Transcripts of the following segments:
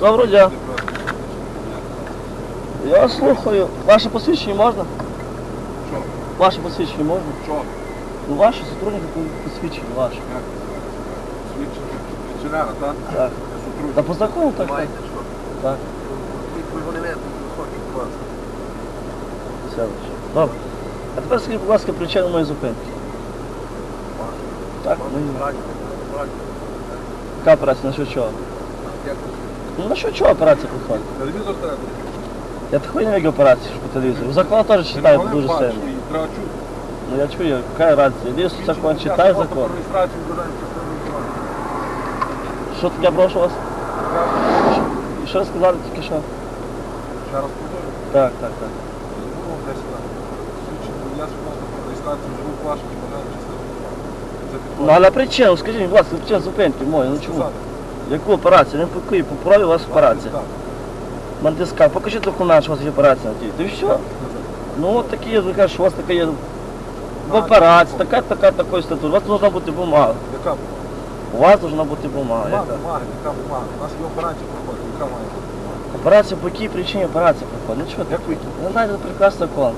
Доброго дня. Я слухаю. Ваше посвідчення можна? Що? Ваше посвідчення можна? Що? Ну ваше сотрудники посвідчення, ваше. Як? Свідчення пенсіонера, так? Так. Я сотрудник. Та по закону так. так. Маєте що? Так. Ви вони не хочуть, будь ласка. Все лише. Добре. А тепер скажіть, будь ласка, причину моєї зупинки. Так, ну, Раді, раді. яка операція, на що чого? Як? Ну на що чого операція проходить? Телевізор треба. Я такої не вижу операції, що по телевізору. Закон теж читаю дуже сильно. Треба чути. Ну я чую, яка разниця. Іди закон, читай Просто закон. про реєстрацію бажаю, що це реєстрація. Що таке, прошу вас? І що ви сказали тільки що? Ще раз повторюю. Так, так, так. Ну, десь так. Свідчення я свідомо про реєстрацію живу ваших і бажаю частини. Це Ну а на причину, скажіть, будь ласка, причина зупинки моєї, ну чому? Яку операцію? Не покої, по праві у вас операція. Мандиска, покажіть документ, що у вас є операція. Та і все. Ну от такі ви кажете, що у вас така є в операції, така, така, такий статут. У вас повинна бути бумага. Яка У вас повинна бути бумага. бумага? яка. Бумага, яка бумага? У нас є операція проходить, яка має бути бумага? Операція по якій причині операція проходить? Ну чого? Як ви? Ви знаєте, прекрасний закон.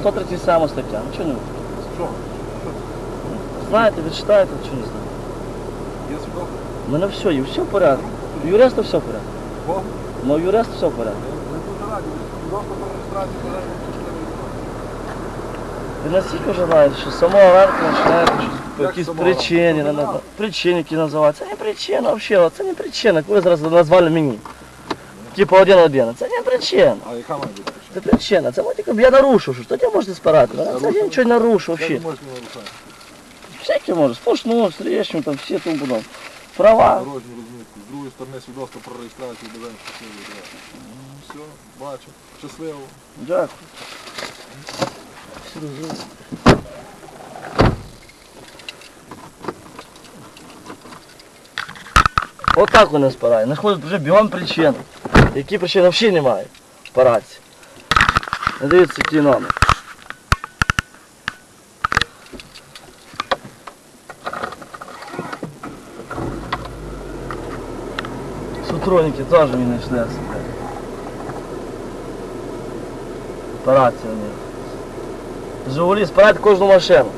137 стаття. Ну чого не? Що? Знаєте, ви читаєте, чи не знаєте? Свідок? У мене все, і все в порядку. У юриста все в порядку. Ну, у юриста все в порядку. Ми дуже про реєстрацію бажаю вам. Ви настільки вже що з самого ранку починаєте по Як якісь самого причини, на- на- причини, які називають. Це не причина взагалі, це не причина. Коли зараз назвали мені. Типу один один. Це не причина. А яка має бути? Це причина. Це тільки б я нарушив, що тоді можете спирати. Це я нічого не нарушив Як взагалі. не нарушати? Всяке може. Сплошну, стрічну, там всі тому подобне. Права. Дорожню розмітку. З другої сторони свідоцтво про реєстрацію щасливої дороги. Ну, Все, бачу. Щасливо. Дякую. Отак вони спирають. Знаходять вже бігом причин. Які причини взагалі немає. Параці. Не дивіться, який номер. Сотрудники теж не знайшли. Операція у них. Жигулі спирають кожну машину.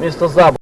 Місто Заб.